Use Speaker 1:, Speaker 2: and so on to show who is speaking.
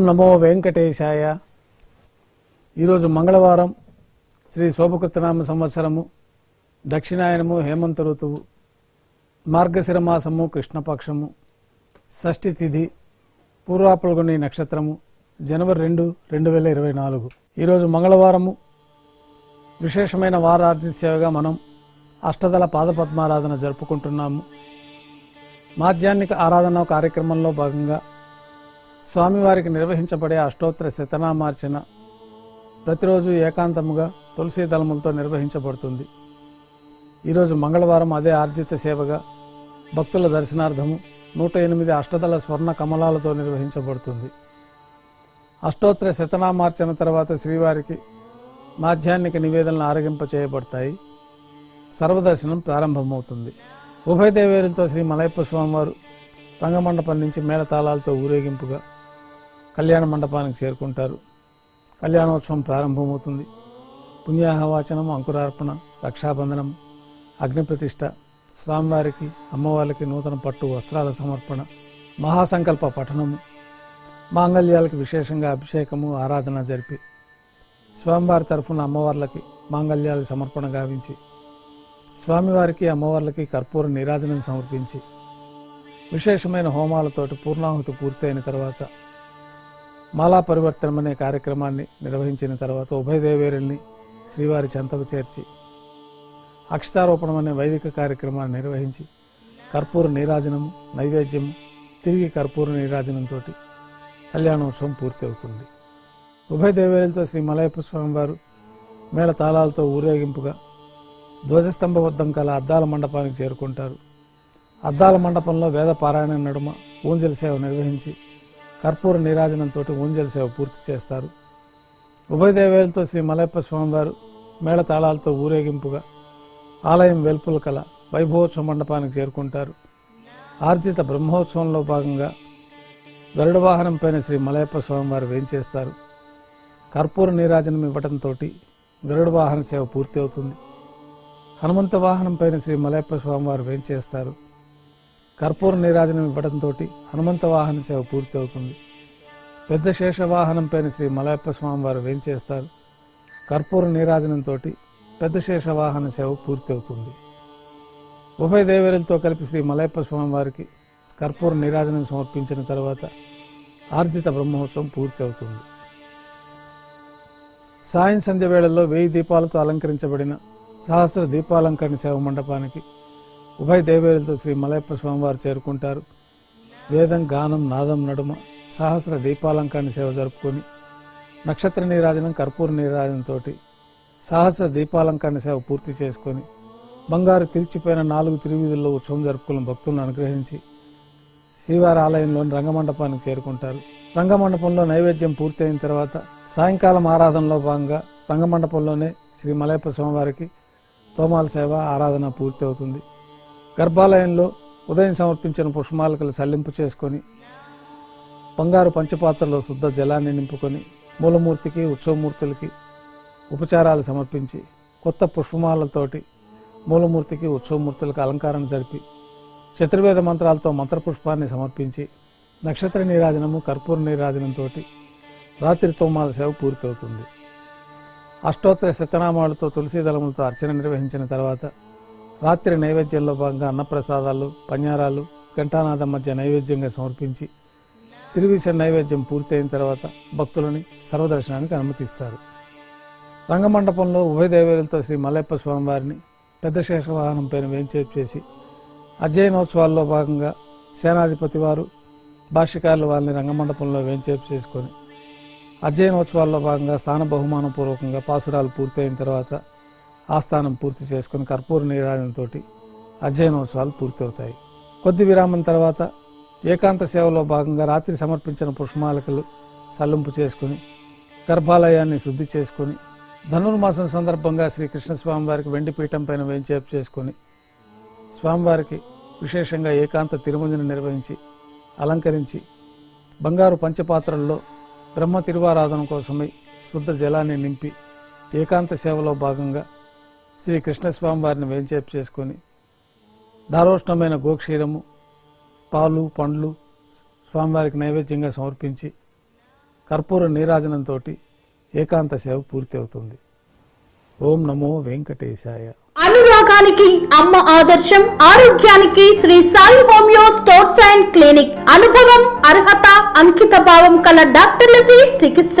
Speaker 1: ఓం నమో వెంకటేశాయ. ఈరోజు మంగళవారం శ్రీ శోభకృతనామ సంవత్సరము దక్షిణాయనము హేమంత ఋతువు మార్గశిర మాసము కృష్ణపక్షము షష్ఠి తిథి పూర్వాపల్గొని నక్షత్రము జనవరి రెండు రెండు వేల ఇరవై నాలుగు. ఈరోజు మంగళవారము. విశేషమైన వారార్జిత సేవగా మనం అష్టదళ పాదపద్మారాధన జరుపుకుంటున్నాము. మాధ్యాన్నిక ఆరాధన కార్యక్రమంలో భాగంగా స్వామివారికి నిర్వహించబడే అష్టోత్తర శతనామార్చన ప్రతిరోజు ఏకాంతముగా తులసి దళములతో నిర్వహించబడుతుంది. ఈరోజు మంగళవారం అదే ఆర్జిత సేవగా భక్తుల దర్శనార్థము నూట ఎనిమిది అష్టదళ స్వర్ణ కమలాలతో నిర్వహించబడుతుంది. అష్టోత్తర శతనామార్చన తర్వాత శ్రీవారికి మాధ్యాన్నిక నివేదనలు ఆరగింప చేయబడతాయి. సర్వదర్శనం ప్రారంభమవుతుంది. ఉభయ దేవేరులతో శ్రీ మలయప్ప స్వామివారు రంగమండపం నుంచి మేళతాళాలతో ఊరేగింపుగా కళ్యాణ మండపానికి చేరుకుంటారు. కళ్యాణోత్సవం ప్రారంభమవుతుంది. పుణ్యాహవాచనం అంకురార్పణ రక్షాబంధనం అగ్నిప్రతిష్ఠ స్వామివారికి అమ్మవారికి నూతన పట్టు వస్త్రాల సమర్పణ మహాసంకల్ప పఠనము మాంగళ్యాలకు విశేషంగా అభిషేకము ఆరాధన జరిపి స్వామివారి తరఫున అమ్మవార్లకి మాంగళ్యాలు సమర్పణ గావించి స్వామివారికి అమ్మవార్లకి కర్పూర నీరాజనం సమర్పించి విశేషమైన హోమాలతోటి పూర్ణాహుతి పూర్తయిన తర్వాత మాలా పరివర్తనం అనే కార్యక్రమాన్ని నిర్వహించిన తర్వాత ఉభయదేవేరుల్ని శ్రీవారి చెంతకు చేర్చి అక్షతారోపణం అనే వైదిక కార్యక్రమాన్ని నిర్వహించి కర్పూర నీరాజనము నైవేద్యము తిరిగి కర్పూర నీరాజనంతో కళ్యాణోత్సవం పూర్తి అవుతుంది ఉభయదేవేరులతో శ్రీ మలయప్ప స్వామివారు మేళ తాళాలతో ఊరేగింపుగా ధ్వజస్తంభబద్ధం కల అద్దాల మండపానికి చేరుకుంటారు. అద్దాల మండపంలో వేద పారాయణ నడుమ ఊంజల్ సేవ నిర్వహించి కర్పూర నీరాజనంతో ఊంజల సేవ పూర్తి చేస్తారు. ఉభయదేవేలతో శ్రీ మలయప్ప స్వామివారు మేళ తాళాలతో ఊరేగింపుగా ఆలయం వెలుపుల కల వైభవోత్సవ మండపానికి చేరుకుంటారు. ఆర్జిత బ్రహ్మోత్సవంలో భాగంగా గరుడ వాహనం పైన శ్రీ మలయప్ప స్వామివారు వేయించేస్తారు కర్పూర నీరాజనం ఇవ్వడంతో గరుడ వాహన సేవ పూర్తి అవుతుంది. హనుమంత వాహనం పైన శ్రీ మలయప్ప స్వామివారు వేయించేస్తారు కర్పూర నీరాజనం ఇవ్వడంతో హనుమంత వాహన సేవ పూర్తి అవుతుంది పెద్ద శేషవాహనం పైన శ్రీ మలయప్ప స్వామివారు వేంచేస్తారు కర్పూర నీరాజనంతో పెద్ద శేషవాహన సేవ పూర్తి అవుతుంది ఉభయ దేవేరులతో కలిపి శ్రీ మలయప్ప స్వామివారికి కర్పూర నీరాజనం సమర్పించిన తర్వాత ఆర్జిత బ్రహ్మోత్సవం పూర్తి అవుతుంది సాయం సంధ్య వేళల్లో వెయ్యి దీపాలతో అలంకరించబడిన సహస్ర దీపాలంకరణ సేవ మండపానికి ఉభయ దేవేలతో శ్రీ మలయప్ప స్వామివారు చేరుకుంటారు. వేదం గానం నాదం నడుమ సహస్ర దీపాలంకరణ సేవ జరుపుకొని నక్షత్ర నీరాజనం కర్పూర నీరాజనంతో సహస్ర దీపాలంకరణ సేవ పూర్తి చేసుకొని బంగారు తిరిచిపోయిన నాలుగు తిరువీధుల్లో ఉత్సవం జరుపుకున్న భక్తులను అనుగ్రహించి శ్రీవారి ఆలయంలోని రంగమండపానికి చేరుకుంటారు. రంగమండపంలో నైవేద్యం పూర్తయిన తర్వాత సాయంకాలం ఆరాధనలో భాగంగా రంగమండపంలోనే శ్రీ మలయప్ప స్వామివారికి తోమాల సేవ ఆరాధన పూర్తి అవుతుంది గర్భాలయంలో ఉదయం సమర్పించిన పుష్పమాలకలు సల్లింపు చేసుకొని బంగారు పంచపాత్రలో శుద్ధ జలాన్ని నింపుకొని మూలమూర్తికి ఉత్సవమూర్తులకి ఉపచారాలు సమర్పించి కొత్త పుష్పమాలతోటి మూలమూర్తికి ఉత్సవమూర్తులకు అలంకారం జరిపి చతుర్వేద మంత్రాలతో మంత్రపుష్పాన్ని సమర్పించి నక్షత్ర నీరాజనము కర్పూర నీరాజనంతో రాత్రి తోమాల సేవ పూర్తవుతుంది. అష్టోత్తర శతనామాలతో తులసి దళములతో అర్చన నిర్వహించిన తర్వాత రాత్రి నైవేద్యంలో భాగంగా అన్నప్రసాదాలు పంజారాలు ఘంటానాథం మధ్య నైవేద్యంగా సమర్పించి తిరువిస నైవేద్యం పూర్తయిన తర్వాత భక్తులని సర్వదర్శనానికి అనుమతిస్తారు. రంగమండపంలో ఉభయ దేవేరులతో శ్రీ స్వామి స్వామివారిని పెద్ద శేషవాహనం పైన వేంచేపు చేసి అధ్యయనోత్సవాల్లో భాగంగా సేనాధిపతి వారు భాష్యకారులు వారిని రంగమండపంలో వేంచేపు చేసుకొని అధ్యయనోత్సవాల్లో భాగంగా స్థాన బహుమాన పూర్వకంగా పాసురాలు పూర్తయిన తర్వాత ఆస్థానం పూర్తి చేసుకుని కర్పూర నీరాజనంతో అధ్యయనోత్సవాలు పూర్తవుతాయి. కొద్ది విరామం తర్వాత ఏకాంత సేవలో భాగంగా రాత్రి సమర్పించిన పుష్పమాలికలు సల్లింపు చేసుకుని గర్భాలయాన్ని శుద్ధి చేసుకుని ధనుర్మాసం సందర్భంగా శ్రీ కృష్ణస్వామి వారికి వెండి పీఠం పైన వేంచేపు చేసుకుని స్వామివారికి విశేషంగా ఏకాంత తిరుమంజన నిర్వహించి అలంకరించి బంగారు పంచపాత్రల్లో బ్రహ్మ తిరువారాధన కోసమై శుద్ధ జలాన్ని నింపి ఏకాంత సేవలో భాగంగా శ్రీ కృష్ణస్వామి వారిని వేంచేపు చేసుకొని దారోష్ణమైన గోక్షీరము పాలు పండ్లు స్వామివారికి నైవేద్యంగా సమర్పించి కర్పూర నీరాజనంతో ఏకాంత సేవ పూర్తి అవుతుంది. ఓం నమో వెంకటేశాయ.
Speaker 2: అనురాగానికి అమ్మ ఆదర్శం ఆరోగ్యానికి Sri Sai homeo stores and clinic. అనుభవం అర్హత అంకిత భావం కల డాక్టర్లచే చికిత్స.